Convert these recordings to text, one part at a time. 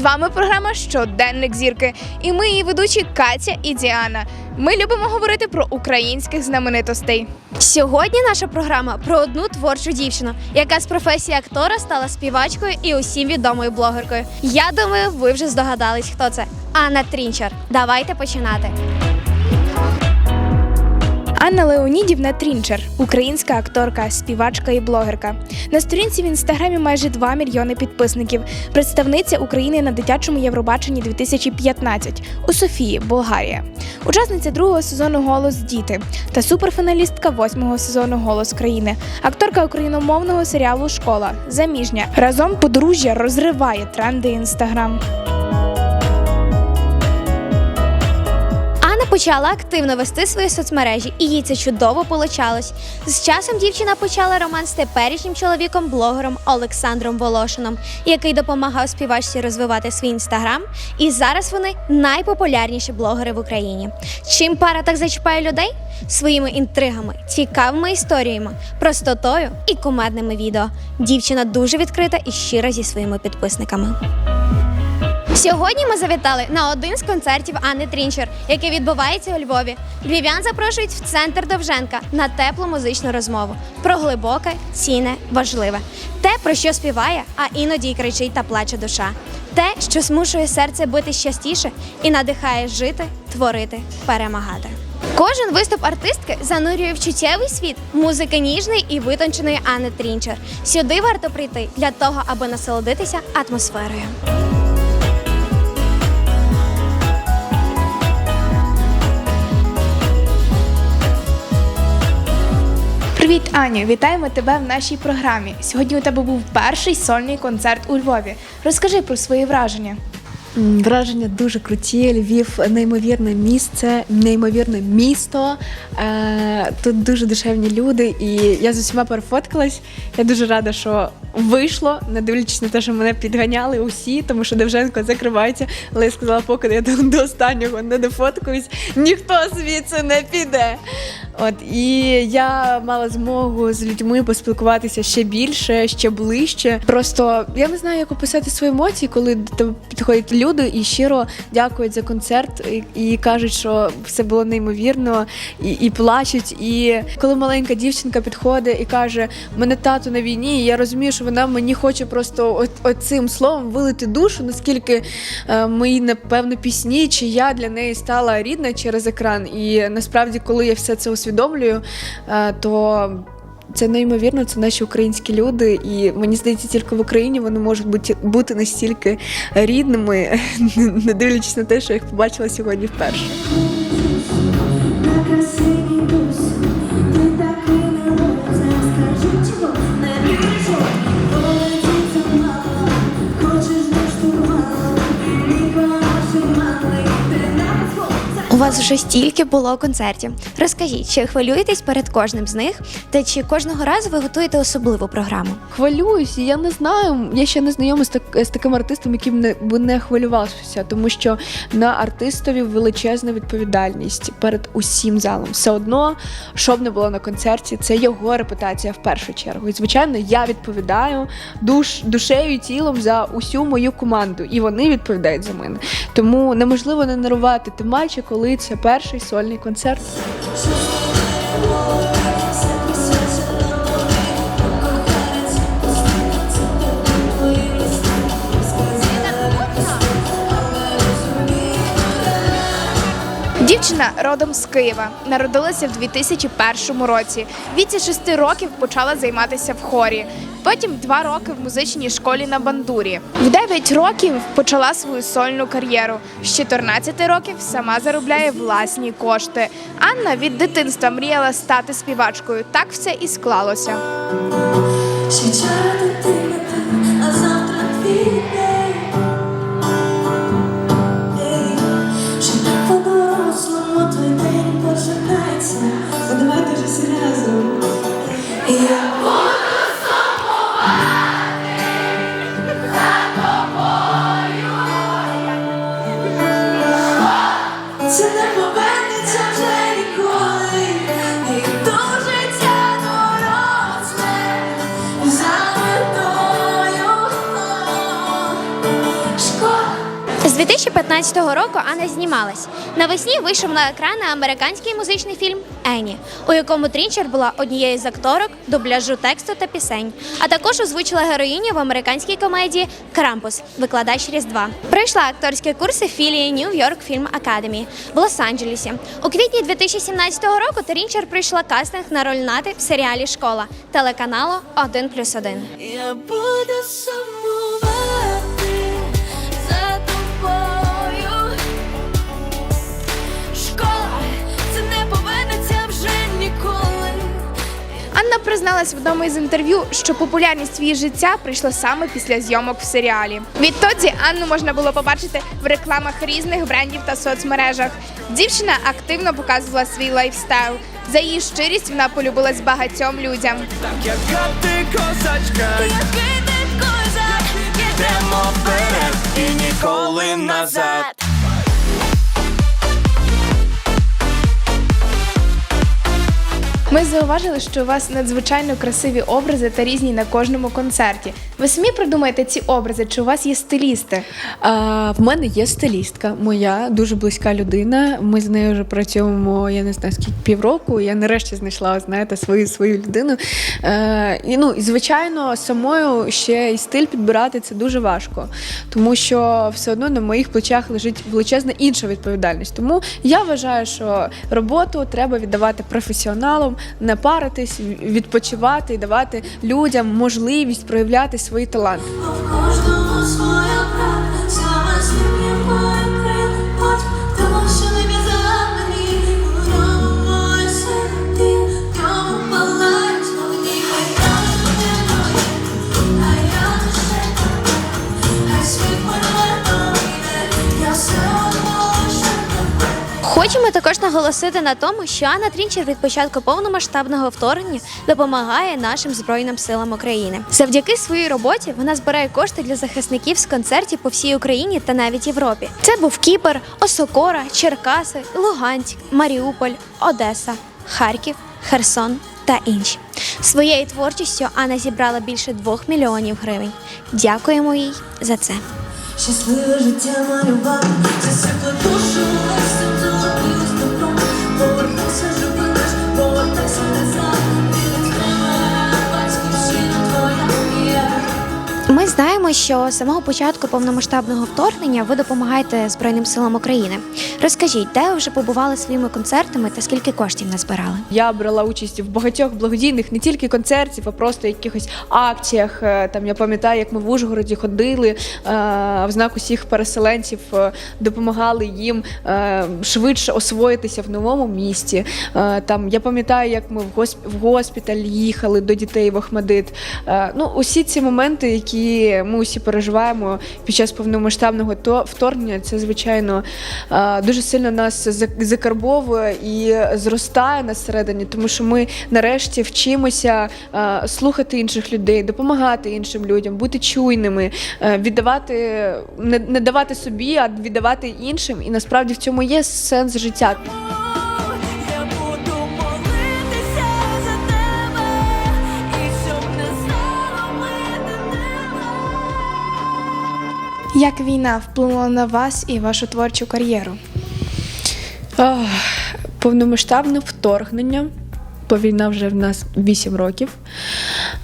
З вами програма Щоденник зірки. І ми її ведучі Катя і Діана. Ми любимо говорити про українських знаменитостей. Сьогодні наша програма про одну творчу дівчину, яка з професії актора стала співачкою і усім відомою блогеркою. Я думаю, ви вже здогадались, хто це. Анна Трінчер. Давайте починати. Анна Леонідівна Трінчер, українська акторка, співачка і блогерка. На сторінці в інстаграмі майже 2 мільйони підписників. Представниця України на дитячому Євробаченні 2015 у Софії, Болгарія. Учасниця другого сезону Голос діти та суперфіналістка восьмого сезону Голос країни. Акторка україномовного серіалу Школа заміжня. Разом подружжя розриває тренди інстаграм. Почала активно вести свої соцмережі, і їй це чудово получалось. З часом дівчина почала роман з теперішнім чоловіком-блогером Олександром Волошином, який допомагав співачці розвивати свій інстаграм. І зараз вони найпопулярніші блогери в Україні. Чим пара так зачіпає людей? Своїми інтригами, цікавими історіями, простотою і кумедними відео. Дівчина дуже відкрита і щира зі своїми підписниками. Сьогодні ми завітали на один з концертів Анни Трінчер, який відбувається у Львові. Львів'ян запрошують в центр Довженка на теплу музичну розмову про глибоке, цінне, важливе, те, про що співає, а іноді й кричить та плаче душа, те, що змушує серце бити частіше і надихає жити, творити, перемагати. Кожен виступ артистки занурює в чуттєвий світ музики ніжної і витонченої Анни Трінчер. Сюди варто прийти для того, аби насолодитися атмосферою. Привіт, Аню! Вітаємо тебе в нашій програмі. Сьогодні у тебе був перший сольний концерт у Львові. Розкажи про свої враження. Враження дуже круті. Львів неймовірне місце, неймовірне місто. Е, тут дуже душевні люди, і я з усіма перефоткалась. Я дуже рада, що вийшло, не дивлячись на те, що мене підганяли усі, тому що Довженко закривається. Але я сказала, поки я до, останнього не дофоткаюсь, ніхто звідси не піде. От і я мала змогу з людьми поспілкуватися ще більше, ще ближче. Просто я не знаю, як описати свої емоції, коли до тебе підходять люди і щиро дякують за концерт і, і кажуть, що все було неймовірно, і, і плачуть. І коли маленька дівчинка підходить і каже: мене тато на війні, і я розумію, що вона мені хоче просто от, оцим словом вилити душу, наскільки е, мої напевно пісні, чи я для неї стала рідна через екран. І насправді, коли я все це усвідомлюю, е, то це неймовірно, це наші українські люди, і мені здається, тільки в Україні вони можуть бути, бути настільки рідними, не дивлячись на те, що я їх побачила сьогодні вперше. Вас вже стільки було концертів. Розкажіть, чи хвилюєтесь перед кожним з них, та чи кожного разу ви готуєте особливу програму? Хвилююсь, я не знаю. Я ще не знайома з, так, з таким артистом, яким не би не хвилювався, тому що на артистові величезна відповідальність перед усім залом. Все одно, що б не було на концерті, це його репутація в першу чергу. І звичайно, я відповідаю душ, душею і тілом за усю мою команду, і вони відповідають за мене. Тому неможливо не нервувати, тим паче, коли це перший сольний концерт. Дівчина родом з Києва, народилася в 2001 році. В віці 6 років почала займатися в хорі. Потім два роки в музичній школі на бандурі. В 9 років почала свою сольну кар'єру. З 14 років сама заробляє власні кошти. Анна від дитинства мріяла стати співачкою. Так все і склалося. Вчора дитина а завтра твій 2015 року Анна знімалась. Навесні вийшов на екрани американський музичний фільм Ені, у якому Трінчер була однією з акторок дубляжу тексту та пісень, а також озвучила героїню в американській комедії Крампус, викладач Різдва. Пройшла акторські курси філії York Film Academy в Лос-Анджелесі. У квітні 2017 року Трінчер пройшла кастинг на роль Нати в серіалі Школа телеканалу 1 плюс 1. Я буду сумувати Анна призналась в одному із інтерв'ю, що популярність її життя прийшла саме після зйомок в серіалі. Відтоді Анну можна було побачити в рекламах різних брендів та соцмережах. Дівчина активно показувала свій лайфстайл. За її щирість вона полюбилась багатьом людям. Яка ти козачка, Який ти козак, йдемо вперед і ніколи назад. Ми зауважили, що у вас надзвичайно красиві образи та різні на кожному концерті. Ви самі придумаєте ці образи, чи у вас є стилісти? А, в мене є стилістка, моя дуже близька людина. Ми з нею вже працюємо, я не знаю скільки півроку. Я нарешті знайшла, знаєте, свою свою людину. Е, і ну, і звичайно, самою ще і стиль підбирати це дуже важко, тому що все одно на моїх плечах лежить величезна інша відповідальність. Тому я вважаю, що роботу треба віддавати професіоналам, не паритись, відпочивати і давати людям можливість проявляти свої таланти. Наголосити на тому, що Анна Трінчер від початку повномасштабного вторгнення допомагає нашим збройним силам України. Завдяки своїй роботі вона збирає кошти для захисників з концертів по всій Україні та навіть Європі. Це був Кіпр, Осокора, Черкаси, Луганськ, Маріуполь, Одеса, Харків, Херсон та інші. Своєю творчістю Анна зібрала більше двох мільйонів гривень. Дякуємо їй за це. Щасливе життя малювати, засипла душу листям золотим добром. ce jour знаємо, що з самого початку повномасштабного вторгнення ви допомагаєте Збройним силам України. Розкажіть, де ви вже побували своїми концертами та скільки коштів назбирали? Я брала участь в багатьох благодійних не тільки концертів, а просто якихось акціях. Е, Там я пам'ятаю, як ми в Ужгороді ходили е, в знак усіх переселенців, е, допомагали їм швидше освоїтися в новому місті. Там я пам'ятаю, як ми в госп- госпіталь їхали до дітей в Охмадит. Ну, усі ці моменти, які ми усі переживаємо під час повномасштабного то- вторгнення, це звичайно е, дуже сильно нас зак- закарбовує і зростає на середині, тому що ми нарешті вчимося е, слухати інших людей, допомагати іншим людям, бути чуйними, е, віддавати, не давати собі, а віддавати іншим. І насправді в цьому є сенс життя. Як війна вплинула на вас і вашу творчу кар'єру? Ох, Повномасштабне вторгнення. Бо війна вже в нас 8 років.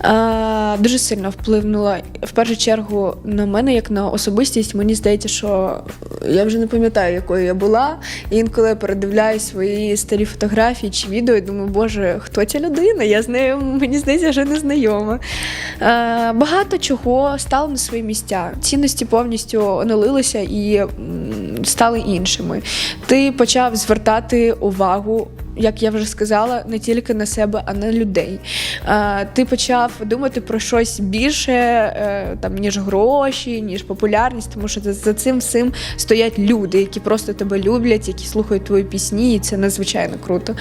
Е, дуже сильно вплинула в першу чергу на мене, як на особистість. Мені здається, що я вже не пам'ятаю, якою я була. І інколи я передивляю свої старі фотографії чи відео і думаю, боже, хто ця людина? Я з нею, мені здається, вже не знайома. Е, багато чого стало на свої місця. Цінності повністю оновилися і стали іншими. Ти почав звертати увагу. Як я вже сказала, не тільки на себе, а на людей. Ти почав думати про щось більше, е, там, ніж гроші, ніж популярність, тому що за, за цим всім стоять люди, які просто тебе люблять, які слухають твої пісні, і це надзвичайно круто.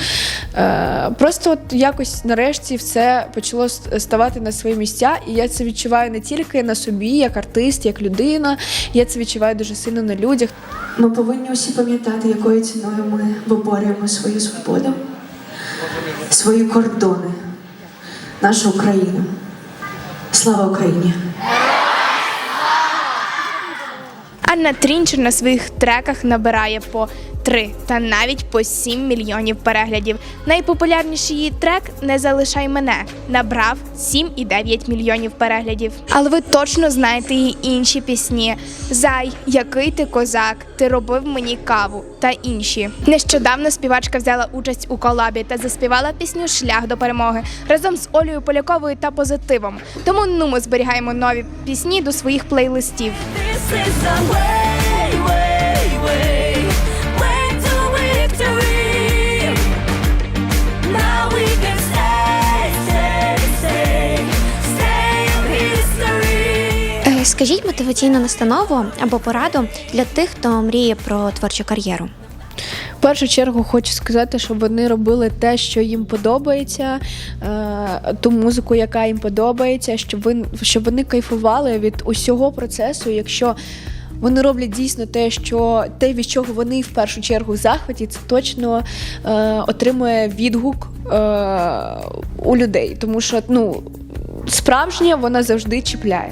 Е, просто от якось нарешті все почало ставати на свої місця, і я це відчуваю не тільки на собі, як артист, як людина. Я це відчуваю дуже сильно на людях. Ми повинні усі пам'ятати, якою ціною ми виборюємо свою свободу, свої кордони, нашу Україну. Слава Україні! Анна Трінчер на своїх треках набирає по 3 та навіть по 7 мільйонів переглядів. Найпопулярніший її трек Не залишай мене набрав 7,9 мільйонів переглядів. Але ви точно знаєте її інші пісні: Зай, який ти козак, ти робив мені каву та інші. Нещодавно співачка взяла участь у колабі та заспівала пісню Шлях до перемоги разом з Олею Поляковою та позитивом. Тому ну ми зберігаємо нові пісні до своїх плейлистів. This is the way, way, way, Скажіть мотиваційну настанову або пораду для тих, хто мріє про творчу кар'єру. В першу чергу хочу сказати, щоб вони робили те, що їм подобається, е, ту музику, яка їм подобається, щоб вони кайфували від усього процесу. Якщо вони роблять дійсно те, що те, від чого вони в першу чергу захваті, це точно е, отримує відгук е, у людей, тому що ну. Справжнє вона завжди чіпляє.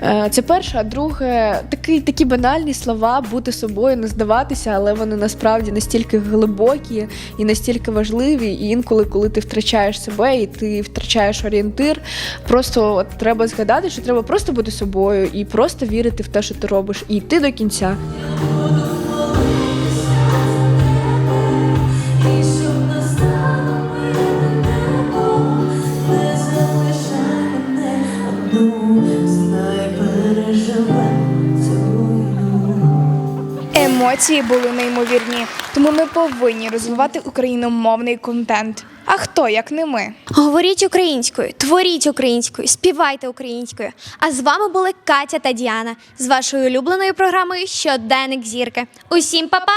Е, Це перше, а друге, такі, такі банальні слова бути собою, не здаватися, але вони насправді настільки глибокі і настільки важливі. І інколи, коли ти втрачаєш себе і ти втрачаєш орієнтир, просто от треба згадати, що треба просто бути собою і просто вірити в те, що ти робиш, і йти до кінця. Емоції були неймовірні, тому ми повинні розвивати україномовний контент. А хто як не ми? Говоріть українською, творіть українською, співайте українською. А з вами були Катя та Діана з вашою улюбленою програмою Щоденник зірки. Усім па-па!